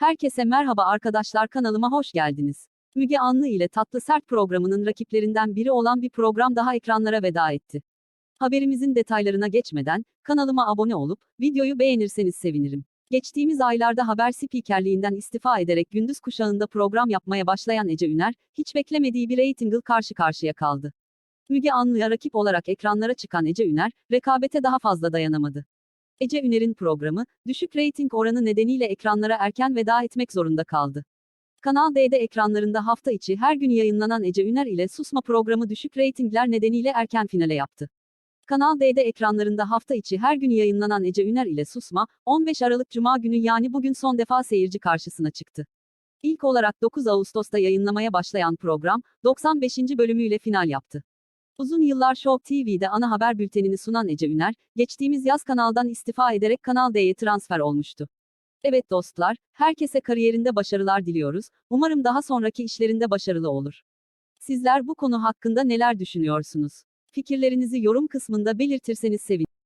Herkese merhaba arkadaşlar kanalıma hoş geldiniz. Müge Anlı ile Tatlı Sert programının rakiplerinden biri olan bir program daha ekranlara veda etti. Haberimizin detaylarına geçmeden, kanalıma abone olup, videoyu beğenirseniz sevinirim. Geçtiğimiz aylarda haber spikerliğinden istifa ederek gündüz kuşağında program yapmaya başlayan Ece Üner, hiç beklemediği bir reytingle karşı karşıya kaldı. Müge Anlı'ya rakip olarak ekranlara çıkan Ece Üner, rekabete daha fazla dayanamadı. Ece Üner'in programı, düşük reyting oranı nedeniyle ekranlara erken veda etmek zorunda kaldı. Kanal D'de ekranlarında hafta içi her gün yayınlanan Ece Üner ile Susma programı düşük reytingler nedeniyle erken finale yaptı. Kanal D'de ekranlarında hafta içi her gün yayınlanan Ece Üner ile Susma, 15 Aralık Cuma günü yani bugün son defa seyirci karşısına çıktı. İlk olarak 9 Ağustos'ta yayınlamaya başlayan program, 95. bölümüyle final yaptı. Uzun yıllar Show TV'de ana haber bültenini sunan Ece Üner, geçtiğimiz yaz kanaldan istifa ederek Kanal D'ye transfer olmuştu. Evet dostlar, herkese kariyerinde başarılar diliyoruz, umarım daha sonraki işlerinde başarılı olur. Sizler bu konu hakkında neler düşünüyorsunuz? Fikirlerinizi yorum kısmında belirtirseniz sevinirim.